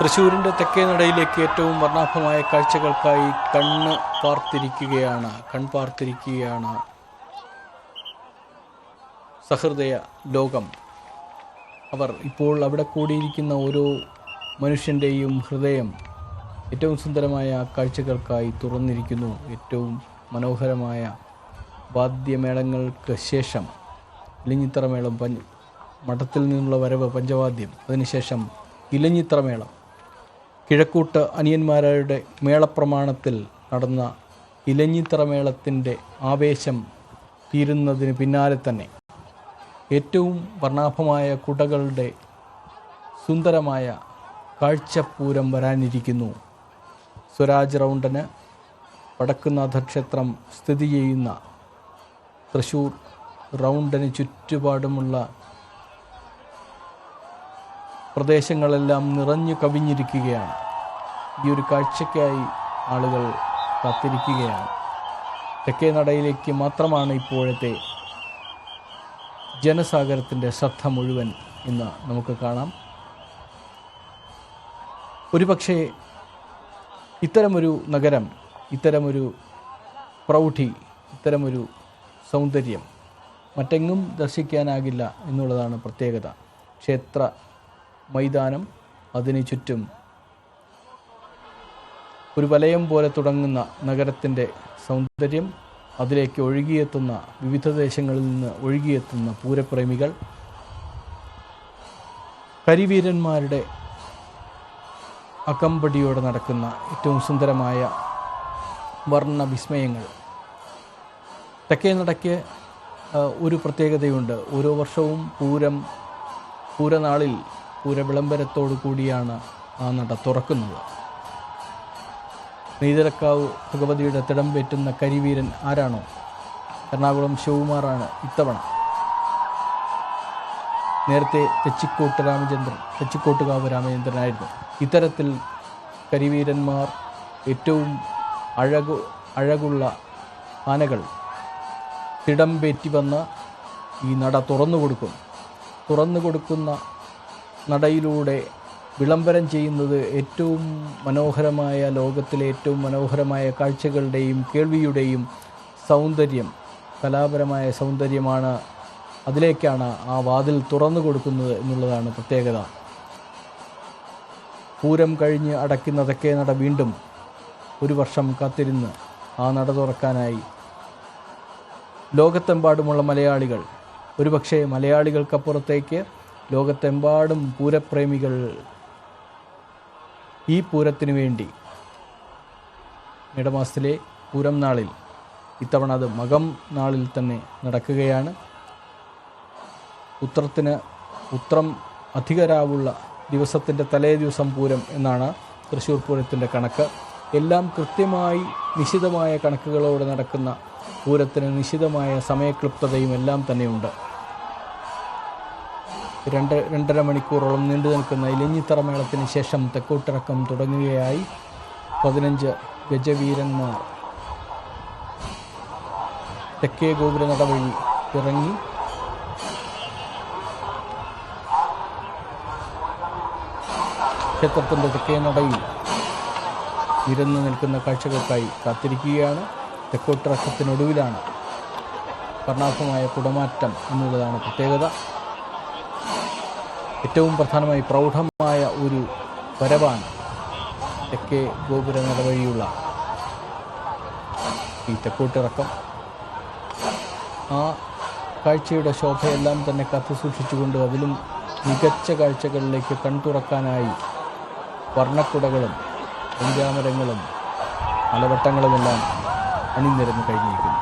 തൃശ്ശൂരിന്റെ തെക്കേ നടയിലേക്ക് ഏറ്റവും വർണാഭമായ കാഴ്ചകൾക്കായി കണ്ണ് പാർത്തിരിക്കുകയാണ് കൺപാർത്തിരിക്കുകയാണ് സഹൃദയ ലോകം. അവർ ഇപ്പോൾ അവിടെ കൂടിയിരിക്കുന്ന ഓരോ മനുഷ്യന്റെയും ഹൃദയം ഏറ്റവും സുന്ദരമായ കാഴ്ചകൾക്കായി തുറന്നിരിക്കുന്നു. ഏറ്റവും മനോഹരമായ വാദ്യമേളങ്ങൾക്ക് ശേഷം ഇലഞ്ഞിത്തറമേളം പഞ്ച് മഠത്തിൽ നിന്നുള്ള വരവ് പഞ്ചവാദ്യം. അതിനുശേഷം ഇലഞ്ഞിത്തറമേളം. കിഴക്കൂട്ട് അനിയന്മാരുടെ മേളപ്രമാണത്തിൽ നടന്ന ഇലഞ്ഞിത്തറമേളത്തിന്റെ ആവേശം തീരുന്നതിന് പിന്നാലെ തന്നെ ഏറ്റവും വർണാഭമായ കുടകളുടെ സുന്ദരമായ കാഴ്ചപ്പൂരം വരാനിരിക്കുന്നു. സ്വരാജ് റൗണ്ടന് വടക്കുനാഥ ക്ഷേത്രം സ്ഥിതി ചെയ്യുന്ന തൃശ്ശൂർ റൗണ്ടന് ചുറ്റുപാടുമുള്ള പ്രദേശങ്ങളെല്ലാം നിറഞ്ഞു കവിഞ്ഞിരിക്കുകയാണ്. ഈ ഒരു കാഴ്ചയ്ക്കായി ആളുകൾ കാത്തിരിക്കുകയാണ്. തെക്കേ നടയിലേക്ക് മാത്രമാണ് ഇപ്പോഴത്തെ ജനസാഗരത്തിന്റെ ശ്രദ്ധ മുഴുവൻ ഇന്ന് നമുക്ക് കാണാം. ഒരുപക്ഷേ ഇത്തരമൊരു നഗരം ഇത്തരമൊരു പ്രൗഢി ഇത്തരമൊരു സൗന്ദര്യം മറ്റെങ്ങും ദർശിക്കാനാകില്ല എന്നുള്ളതാണ് പ്രത്യേകത. ക്ഷേത്ര മൈതാനം അതിനു ചുറ്റും. ഒരു വലയം പോലെ തുടങ്ങുന്ന നഗരത്തിന്റെ സൗന്ദര്യം അതിലേക്ക് ഒഴുകിയെത്തുന്ന വിവിധ ദേശങ്ങളിൽ നിന്ന് ഒഴുകിയെത്തുന്ന പൂരപ്രേമികൾ കരിവീരന്മാരുടെ അകമ്പടിയോടെ നടക്കുന്ന ഏറ്റവും സുന്ദരമായ വർണ വിസ്മയങ്ങൾ തെക്കേ നടക്ക് ഒരു പ്രത്യേകതയുണ്ട്. ഓരോ വർഷവും പൂരം പൂരനാളിൽ പൂര വിളംബരത്തോടു കൂടിയാണ് ആ നട തുറക്കുന്നത്. നെയ്തലക്കാവ് ഭഗവതിയുടെ തിടം വെറ്റുന്ന കരിവീരൻ ആരാണോ? എറണാകുളം ശിവകുമാറാണ് ഇത്തവണ. നേരത്തെ തെച്ചിക്കോട്ട് രാമചന്ദ്രൻ തെച്ചിക്കോട്ടുകാവ് രാമചന്ദ്രനായിരുന്നു. ഇത്തരത്തിൽ കരിവീരന്മാർ ഏറ്റവും അഴകു അഴകുള്ള ആനകൾ തിടം വെറ്റി വന്ന് ഈ നട തുറന്നു കൊടുക്കും തുറന്നു കൊടുക്കുന്ന നടയിലൂടെ വിളംബരം ചെയ്യുന്നത് ഏറ്റവും മനോഹരമായ ലോകത്തിലെ ഏറ്റവും മനോഹരമായ കാഴ്ചകളുടെയും കേൾവിയുടെയും സൗന്ദര്യം കലാപരമായ സൗന്ദര്യമാണ് അതിലേക്കാണ് ആ വാതിൽ തുറന്നു കൊടുക്കുന്നത് എന്നുള്ളതാണ് പ്രത്യേകത. പൂരം കഴിഞ്ഞ് അടയ്ക്കുന്ന തെക്കേ നട വീണ്ടും ഒരു വർഷം കാത്തിരുന്ന് ആ നട തുറക്കാനായി. ലോകത്തെമ്പാടുമുള്ള മലയാളികൾ ഒരുപക്ഷെ മലയാളികൾക്കപ്പുറത്തേക്ക് ലോകത്തെമ്പാടും പൂരപ്രേമികൾ ഈ പൂരത്തിനു വേണ്ടി മേടമാസത്തിലെ പൂരം നാളിൽ ഇത്തവണ അത് മകം നാളിൽ തന്നെ നടക്കുകയാണ്. ഉത്രത്തിന് ഉത്രം അധികരാവുള്ള ദിവസത്തിന്റെ തലേ ദിവസം പൂരം എന്നാണ് തൃശ്ശൂർ പൂരത്തിന്റെ കണക്ക്. എല്ലാം കൃത്യമായി നിശിതമായ കണക്കുകളോടെ നടക്കുന്ന പൂരത്തിന് നിശിതമായ സമയക്ലിപ്തതയും എല്ലാം തന്നെയുണ്ട്. രണ്ട് രണ്ടര മണിക്കൂറോളം നീണ്ടു നിൽക്കുന്ന ഇലഞ്ഞിത്തറ മേളത്തിന് ശേഷം തെക്കോട്ടിറക്കം തുടങ്ങുകയായി പതിനഞ്ച് ഗജവീരന്മാർ. തെക്കേ ഗോപുരനട വഴി ഇറങ്ങി. ക്ഷേത്രത്തിന്റെ തെക്കേ നടയിൽ ഇരുന്ന് നിൽക്കുന്ന കാഴ്ചകൾക്കായി കാത്തിരിക്കുകയാണ്. തെക്കോട്ടിറക്കത്തിനൊടുവിലാണ്. വർണാഭമായ കുടമാറ്റം എന്നുള്ളതാണ് പ്രത്യേകത. ഏറ്റവും പ്രധാനമായി പ്രൗഢമായ ഒരു വരവാണ് തെക്കേ ഗോപുര നടവഴിയുള്ള ഈ തെക്കോട്ടിറക്കം. ആ കാഴ്ചയുടെ ശോഭയെല്ലാം തന്നെ കത്തു സൂക്ഷിച്ചുകൊണ്ട് അതിലും മികച്ച കാഴ്ചകളിലേക്ക് കൺതുറക്കാനായി വർണക്കുടകളും പഞ്ചാമരങ്ങളും മലവട്ടങ്ങളുമെല്ലാം അണിനിരന്ന് കഴിഞ്ഞിരിക്കുന്നു.